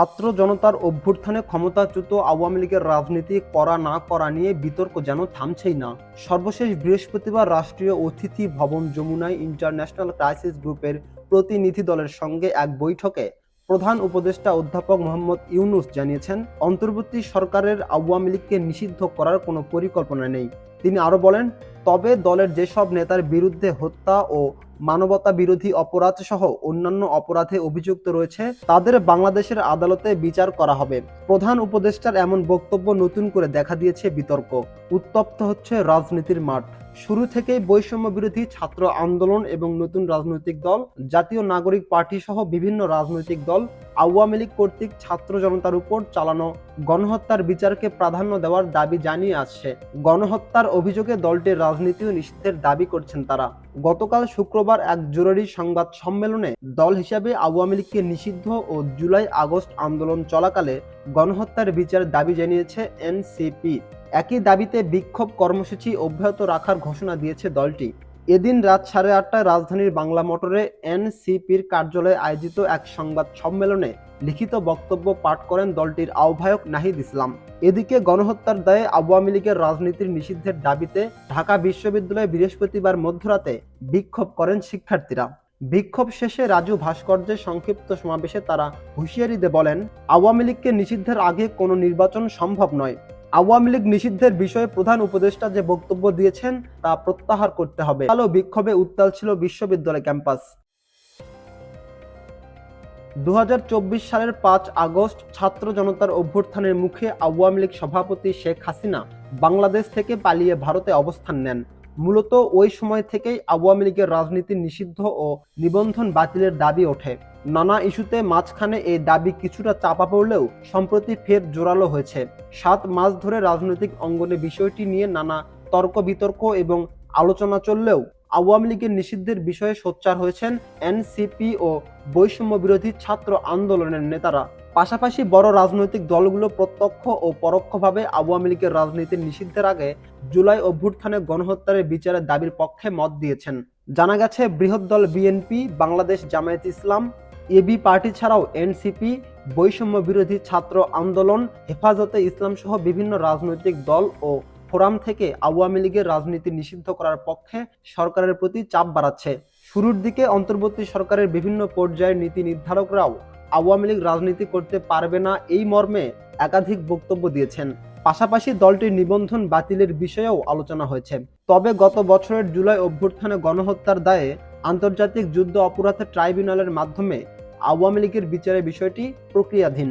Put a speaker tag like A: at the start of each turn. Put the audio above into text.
A: ছাত্র জনতার অভ্যুত্থানে ক্ষমতাচ্যুত আওয়ামী লীগের রাজনীতি করা না করা নিয়ে বিতর্ক যেন থামছেই না। সর্বশেষ বৃহস্পতিবার রাষ্ট্রীয় অতিথি ভবন যমুনায় ইন্টারন্যাশনাল ক্রাইসিস গ্রুপের প্রতিনিধি দলের সঙ্গে এক বৈঠকে প্রধান উপদেষ্টা অধ্যাপক মোহাম্মদ ইউনুস জানিয়েছেন, অন্তর্বর্তী সরকারের আওয়ামী লীগকে নিষিদ্ধ করার কোনো পরিকল্পনা নেই। তিনি আরও বলেন তবে দলের যেসব নেতার বিরুদ্ধে হত্যা ও মানবতা বিরোধী অপরাধ সহ অন্যান্য অপরাধে অভিযুক্ত রয়েছে, তাদের বাংলাদেশের আদালতে বিচার করা হবে। প্রধান উপদেষ্টার এমন বক্তব্য নতুন করে দেখা দিয়েছে বিতর্ক। উত্তপ্ত হচ্ছে রাজনীতির মাঠ। শুরু থেকেই বৈষম্য বিরোধী ছাত্র আন্দোলন এবং নতুন রাজনৈতিক দল, জাতীয় নাগরিক পার্টি সহ বিভিন্ন রাজনৈতিক দল আওয়ামী লীগ কর্তৃক ছাত্র জনতার উপর চালানো গণহত্যার বিচারকে প্রাধান্য দেওয়ার দাবি জানিয়ে আসছে। গণহত্যার অভিযোগে দলটির রাজনীতি ও নিষিদ্ধের দাবি করছেন তারা। গতকাল শুক্রবার এক জরুরি সংবাদ সম্মেলনে দল হিসাবে আওয়ামী লীগকে নিষিদ্ধ ও জুলাই আগস্ট আন্দোলন চলাকালে গণহত্যার বিচার দাবি জানিয়েছে এনসিপি। একই দাবিতে বিক্ষোভ কর্মসূচি অব্যাহত রাখার ঘোষণা দিয়েছে দলটি। এদিন রাত সাড়ে আটটায় রাজধানীর বাংলা মোটরে এনসিপির কার্যালয়ে আয়োজিত এক সংবাদ সম্মেলনে লিখিত বক্তব্য পাঠ করেন দলটির আহ্বায়ক নাহিদ ইসলাম। এদিকে গণহত্যার দায়ে আওয়ামী লীগের রাজনীতির নিষিদ্ধের দাবিতে ঢাকা বিশ্ববিদ্যালয়ে বৃহস্পতিবার মধ্যরাতে বিক্ষোভ করেন শিক্ষার্থীরা। বিক্ষোভ শেষে রাজু ভাস্কর্যের সংক্ষিপ্ত সমাবেশে তারা হুঁশিয়ারি দিয়ে বলেন, আওয়ামী লীগকে নিষিদ্ধের আগে কোনো নির্বাচন সম্ভব নয়। আওয়ামী লীগ নিষিদ্ধের বিষয়ে প্রধান উপদেষ্টা যে বক্তব্য দিয়েছেন, তা প্রত্যাহার করতে হবে। ভালো বিক্ষোভে উত্তাল ছিল বিশ্ববিদ্যালয় ক্যাম্পাস। দু হাজার চব্বিশ সালের পাঁচ আগস্ট ছাত্র জনতার অভ্যুত্থানের মুখে আওয়ামী লীগ সভাপতি শেখ হাসিনা বাংলাদেশ থেকে পালিয়ে ভারতে অবস্থান নেন। মূলত ওই সময় থেকেই আওয়ামী লীগের রাজনীতি নিষিদ্ধ ও নিবন্ধন বাতিলের দাবি ওঠে। নানা ইস্যুতে মাঝখানে এই দাবি কিছুটা চাপা পড়লেও সম্প্রতি ফের জোরালো হয়েছে। সাত মাস ধরে রাজনৈতিক অঙ্গনে বিষয়টি নিয়ে নানা তর্ক বিতর্ক এবং আলোচনা চললেও আওয়ামী লীগের নিষিদ্ধের বিষয়ে সোচ্চার হয়েছেন এনসিপি ও বৈষম্য বিরোধী ছাত্র আন্দোলনের নেতারা। পাশাপাশি বড় রাজনৈতিক দলগুলো প্রত্যক্ষ ও পরোক্ষভাবে আওয়ামী লীগের রাজনীতির নিষিদ্ধের আগে জুলাই অভ্যুত্থানে গণহত্যার বিচারের দাবির পক্ষে মত দিয়েছেন। জানা গেছে, বৃহৎ দল BNP, Bangladesh Jamaat Islam, AB party ছাড়াও এনসিপি, বৈষম্য বিরোধী ছাত্র আন্দোলন, হেফাজতে ইসলাম সহ বিভিন্ন রাজনৈতিক দল ও ফোরাম থেকে আওয়ামী লীগের রাজনীতি নিষিদ্ধ করার পক্ষে সরকারের প্রতি চাপ বাড়াচ্ছে। শুরুর দিকে অন্তর্বর্তী সরকারের বিভিন্ন পর্যায়ের নীতি নির্ধারকরাও আওয়ামী লীগ রাজনীতি করতে পারবে না এই মর্মে একাধিক বক্তব্য দিয়েছেন। পাশাপাশি দলটির নিবন্ধন বাতিলের বিষয়েও আলোচনা হয়েছে। তবে গত বছরের জুলাই অভ্যুত্থানে গণহত্যার দায়ে আন্তর্জাতিক যুদ্ধ অপরাধ ট্রাইব্যুনালের মাধ্যমে আওয়ামী লীগের বিচারের বিষয়টি প্রক্রিয়াধীন।